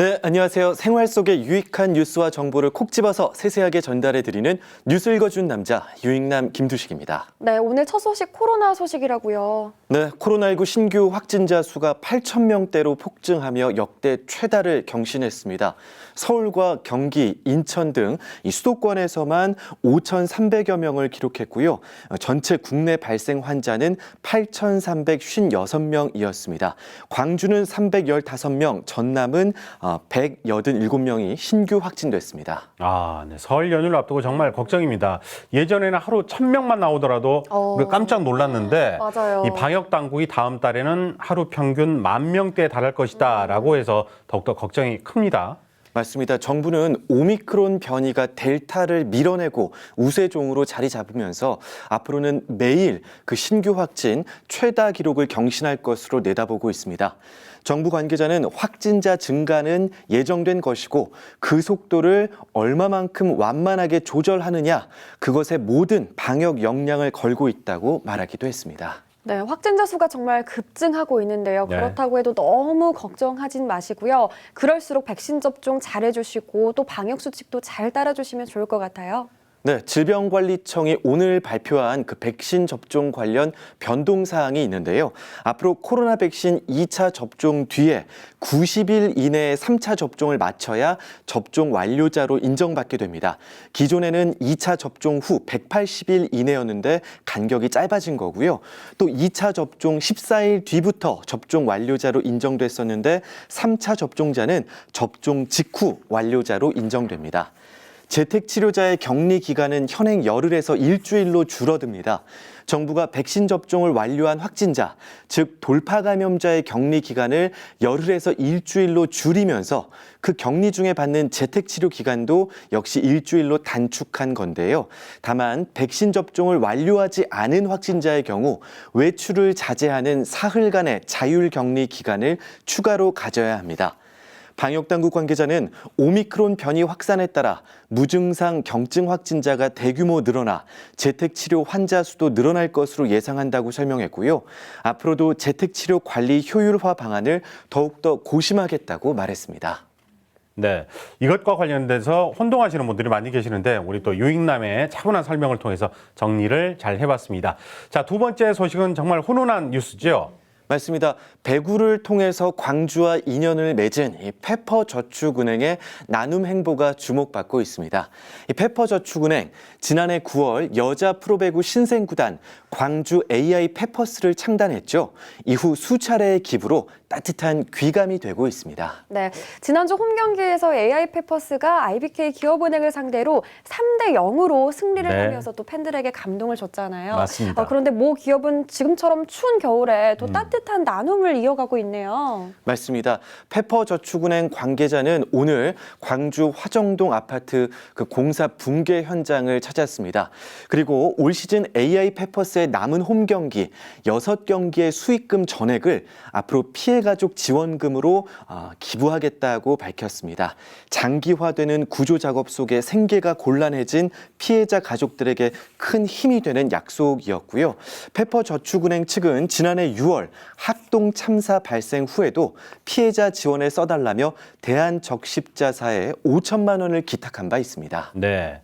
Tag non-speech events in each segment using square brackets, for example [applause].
네, 안녕하세요. 생활 속의 유익한 뉴스와 정보를 콕 집어서 세세하게 전달해 드리는 뉴스 읽어준 남자 유익남 김두식입니다. 네, 오늘 첫 소식 코로나 소식이라고요. 네, 코로나19 신규 확진자 수가 8천 명대로 폭증하며 역대 최다를 경신했습니다. 서울과 경기, 인천 등 이 수도권에서만 5,300여 명을 기록했고요. 전체 국내 발생 환자는 8,356명이었습니다. 광주는 315명, 전남은 187명이 신규 확진됐습니다. 아, 네. 설 연휴를 앞두고 정말 걱정입니다. 예전에는 하루 천명만 나오더라도 어. 깜짝 놀랐는데 맞아요. 이 방역 당국이 다음 달에는 하루 평균 만 명대에 달할 것이다라고 해서 더욱더 걱정이 큽니다. 맞습니다. 정부는 오미크론 변이가 델타를 밀어내고 우세종으로 자리 잡으면서 앞으로는 매일 그 신규 확진 최다 기록을 경신할 것으로 내다보고 있습니다. 정부 관계자는 확진자 증가는 예정된 것이고 그 속도를 얼마만큼 완만하게 조절하느냐 그것에 모든 방역 역량을 걸고 있다고 말하기도 했습니다. 네, 확진자 수가 정말 급증하고 있는데요. 네. 그렇다고 해도 너무 걱정하진 마시고요. 그럴수록 백신 접종 잘해주시고 또 방역 수칙도 잘 따라주시면 좋을 것 같아요. 네, 질병관리청이 오늘 발표한 그 백신 접종 관련 변동 사항이 있는데요. 앞으로 코로나 백신 2차 접종 뒤에 90일 이내에 3차 접종을 마쳐야 접종 완료자로 인정받게 됩니다. 기존에는 2차 접종 후 180일 이내였는데 간격이 짧아진 거고요. 또 2차 접종 14일 뒤부터 접종 완료자로 인정됐었는데 3차 접종자는 접종 직후 완료자로 인정됩니다. 재택 치료자의 격리 기간은 현행 열흘에서 일주일로 줄어듭니다. 정부가 백신 접종을 완료한 확진자, 즉 돌파 감염자의 격리 기간을 열흘에서 일주일로 줄이면서 그 격리 중에 받는 재택 치료 기간도 역시 일주일로 단축한 건데요. 다만 백신 접종을 완료하지 않은 확진자의 경우 외출을 자제하는 사흘간의 자율 격리 기간을 추가로 가져야 합니다. 방역당국 관계자는 오미크론 변이 확산에 따라 무증상 경증 확진자가 대규모 늘어나 재택치료 환자 수도 늘어날 것으로 예상한다고 설명했고요. 앞으로도 재택치료 관리 효율화 방안을 더욱더 고심하겠다고 말했습니다. 네. 이것과 관련돼서 혼동하시는 분들이 많이 계시는데 우리 또 유익남의 차분한 설명을 통해서 정리를 잘 해봤습니다. 자, 두 번째 소식은 정말 훈훈한 뉴스죠. 맞습니다. 배구를 통해서 광주와 인연을 맺은 이 페퍼저축은행의 나눔 행보가 주목받고 있습니다. 이 페퍼저축은행 지난해 9월 여자 프로배구 신생 구단 광주 AI 페퍼스를 창단했죠. 이후 수차례의 기부로 따뜻한 귀감이 되고 있습니다. 네, 지난주 홈 경기에서 AI 페퍼스가 IBK 기업은행을 상대로 3대 0으로 승리를 네. 하면서 또 팬들에게 감동을 줬잖아요. 맞습니다. 어, 그런데 모 기업은 지금처럼 추운 겨울에 음. 또 따뜻한 나눔을 이어가고 있네요. 맞습니다. 페퍼저축은행 관계자는 오늘 광주 화정동 아파트 그 공사 붕괴 현장을 찾았습니다. 그리고 올 시즌 AI 페퍼스의 남은 홈 경기 여섯 경기의 수익금 전액을 앞으로 피해 가족 지원금으로 어, 기부하겠다고 밝혔습니다. 장기화되는 구조 작업 속에 생계가 곤란해진 피해자 가족들에게 큰 힘이 되는 약속이었고요. 페퍼저축은행 측은 지난해 6월 학동 참사 발생 후에도 피해자 지원에 써달라며 대한적십자사에 5천만 원을 기탁한 바 있습니다. 네.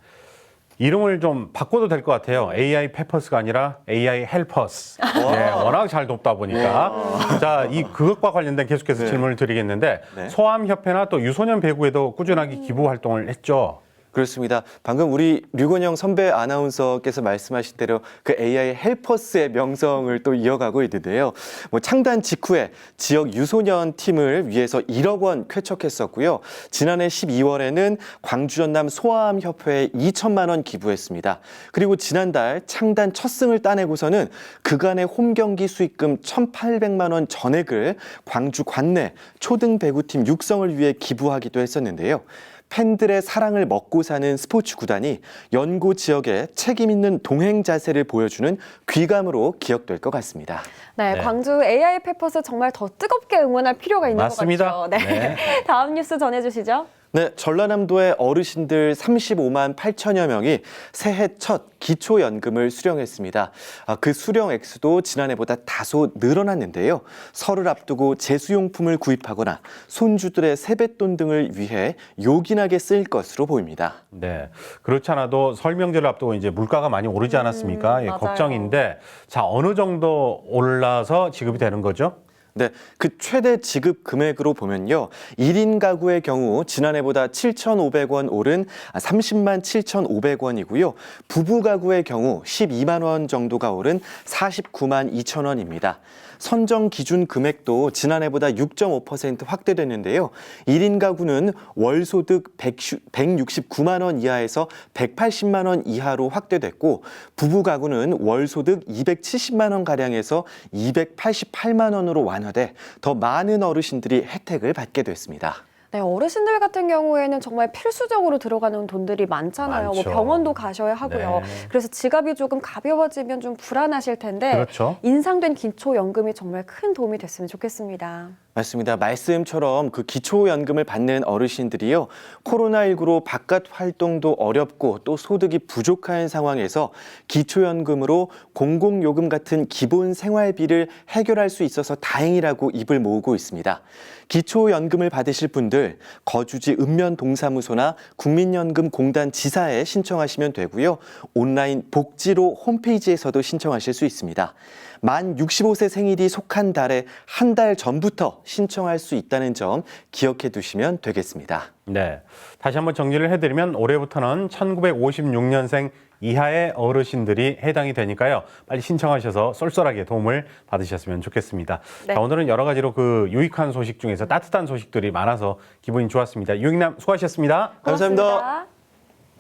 이름을 좀 바꿔도 될 것 같아요. AI 페퍼스가 아니라 AI 헬퍼스. 네, 워낙 잘 돕다 보니까. 자, 이 그것과 관련된 계속해서 네. 질문을 드리겠는데 네. 소아암 협회나 또 유소년 배구에도 꾸준하게 기부 활동을 했죠. 그렇습니다. 방금 우리 류건영 선배 아나운서께서 말씀하신 대로 그 AI 헬퍼스의 명성을 또 이어가고 있는데요. 뭐 창단 직후에 지역 유소년 팀을 위해서 1억 원 쾌척했었고요. 지난해 12월에는 광주 전남 소아암 협회에 2천만 원 기부했습니다. 그리고 지난달 창단 첫 승을 따내고서는 그간의 홈 경기 수익금 1,800만 원 전액을 광주 관내 초등 배구팀 육성을 위해 기부하기도 했었는데요. 팬들의 사랑을 먹고 사는 스포츠 구단이 연고 지역에 책임 있는 동행 자세를 보여주는 귀감으로 기억될 것 같습니다. 네, 네. 광주 AI 페퍼스 정말 더 뜨겁게 응원할 필요가 있는 맞습니다. 것 같죠. 네. 네. [laughs] 다음 뉴스 전해주시죠. 네, 전라남도의 어르신들 35만 8천여 명이 새해 첫 기초연금을 수령했습니다. 아, 그 수령 액수도 지난해보다 다소 늘어났는데요. 설을 앞두고 제수용품을 구입하거나 손주들의 세뱃돈 등을 위해 요긴하게 쓸 것으로 보입니다. 네. 그렇지 않아도 설 명절을 앞두고 이제 물가가 많이 오르지 않았습니까? 예, 맞아요. 걱정인데 자, 어느 정도 올라서 지급이 되는 거죠? 네, 그 최대 지급 금액으로 보면요. 1인 가구의 경우 지난해보다 7,500원 오른 30만 7,500원이고요. 부부 가구의 경우 12만 원 정도가 오른 49만 2천 원입니다. 선정 기준 금액도 지난해보다 6.5% 확대됐는데요. 1인 가구는 월 소득 169만 원 이하에서 180만 원 이하로 확대됐고 부부 가구는 월 소득 270만 원 가량에서 288만 원으로 완화 돼 더 많은 어르신들이 혜택을 받게 됐습니다. 네, 어르신들 같은 경우에는 정말 필수적으로 들어가는 돈들이 많잖아요. 많죠. 뭐 병원도 가셔야 하고요. 네. 그래서 지갑이 조금 가벼워지면 좀 불안하실 텐데 그렇죠. 인상된 기초연금이 정말 큰 도움이 됐으면 좋겠습니다. 맞습니다. 말씀처럼 그 기초연금을 받는 어르신들이요. 코로나19로 바깥 활동도 어렵고 또 소득이 부족한 상황에서 기초연금으로 공공요금 같은 기본 생활비를 해결할 수 있어서 다행이라고 입을 모으고 있습니다. 기초연금을 받으실 분들 거주지 읍면동사무소나 국민연금공단 지사에 신청하시면 되고요. 온라인 복지로 홈페이지에서도 신청하실 수 있습니다. 만 65세 생일이 속한 달에 한 달 전부터 신청할 수 있다는 점 기억해 두시면 되겠습니다. 네. 다시 한번 정리를 해드리면 올해부터는 1956년생 이하의 어르신들이 해당이 되니까요. 빨리 신청하셔서 쏠쏠하게 도움을 받으셨으면 좋겠습니다. 네. 자, 오늘은 여러 가지로 그 유익한 소식 중에서 따뜻한 소식들이 많아서 기분이 좋았습니다. 유익남 수고하셨습니다. 감사합니다. 고맙습니다.